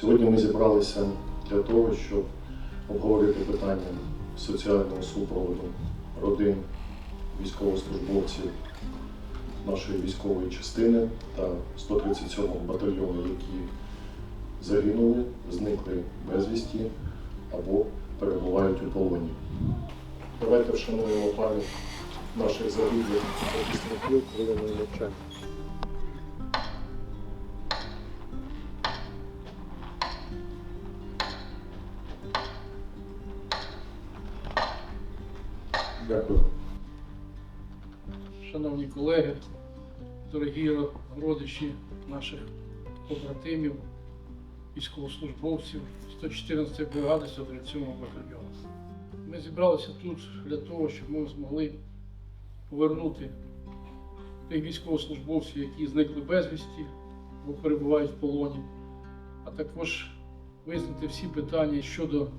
Сьогодні ми зібралися для того, щоб обговорити питання соціального супроводу родин військовослужбовців нашої військової частини та 137-го батальйону, які загинули, зникли безвісті або перебувають у полоні. Давайте вшануємо пам'ять наших загиблих захисників хвилиною мовчання. Дякую. Шановні колеги, дорогі родичі наших побратимів, військовослужбовців 114 бригади 137 батальйону. Ми зібралися тут для того, щоб ми змогли повернути тих військовослужбовців, які зникли безвісті або перебувають в полоні, а також визнати всі питання щодо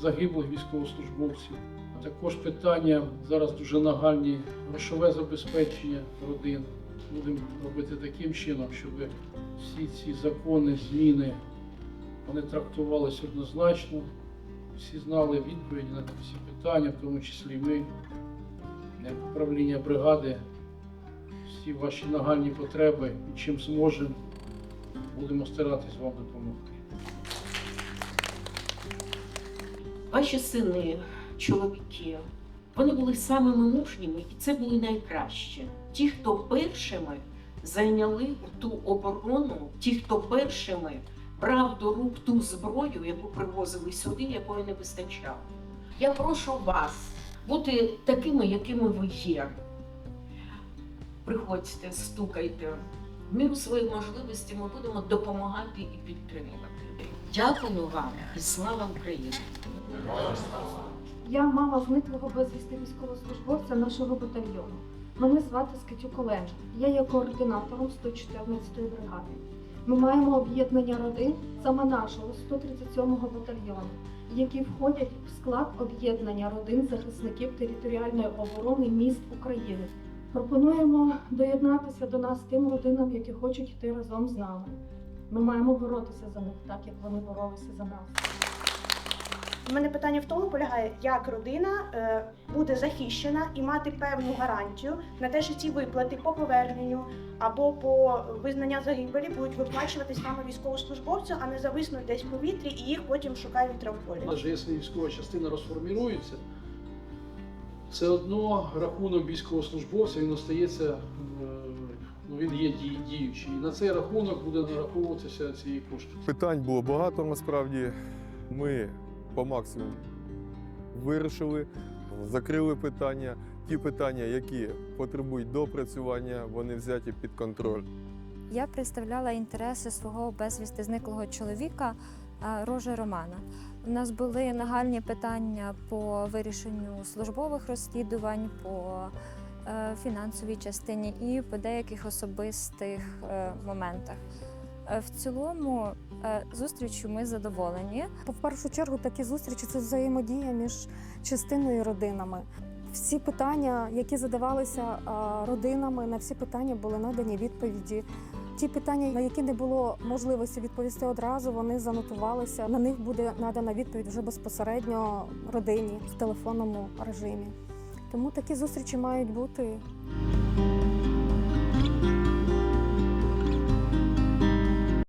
загиблих військовослужбовців. Також питання зараз дуже нагальні грошове забезпечення родин. Будемо робити таким чином, щоб всі ці закони, зміни вони трактувалися однозначно. Всі знали відповіді на всі питання, в тому числі ми, як управління бригади, всі ваші нагальні потреби і чим зможемо, будемо старатись вам допомогти. Ваші сини, чоловіки, вони були самими мужніми, і це були найкращі. Ті, хто першими зайняли ту оборону, ті, хто першими брав до рук ту зброю, яку привозили сюди, якої не вистачало. Я прошу вас бути такими, якими ви є. Приходьте, стукайте. В міру своїх можливостей ми будемо допомагати і підтримувати. Дякую вам і слава Україні! Я мама зниклого безвісти військовослужбовця нашого батальйону. Мене звати Скитюк Олена. Я є координатором 114-ї бригади. Ми маємо об'єднання родин саме нашого 137-го батальйону, які входять в склад об'єднання родин захисників територіальної оборони міст України. Пропонуємо доєднатися до нас тим родинам, які хочуть йти разом з нами. Ми маємо боротися за них, так як вони боролися за нас. У мене питання в тому полягає, як родина е, буде захищена і мати певну гарантію на те, що ці виплати по поверненню або по визнання загибелі будуть виплачуватись саме військовослужбовцю, а не зависнуть десь в повітрі і їх потім шукають травмполі. Навіть якщо військова частина розформірується, все одно рахунок військовослужбовця він остається, е, ну, він є діючий. І на цей рахунок буде нараховуватися ці кошти. Питань було багато насправді. Ми по максимуму вирішили, закрили питання. Ті питання, які потребують допрацювання, вони взяті під контроль. Я представляла інтереси свого безвісти зниклого чоловіка е, Рожа Романа. У нас були нагальні питання по вирішенню службових розслідувань, по е, фінансовій частині і по деяких особистих е, моментах. Е, В цілому е, зустрічю ми задоволені. В першу чергу такі зустрічі це взаємодія між частиною і родинами. Всі питання, які задавалися родинами, на всі питання були надані відповіді. Ті питання, на які не було можливості відповісти одразу, вони занотувалися. На них буде надана відповідь вже безпосередньо родині в телефонному режимі. Тому такі зустрічі мають бути.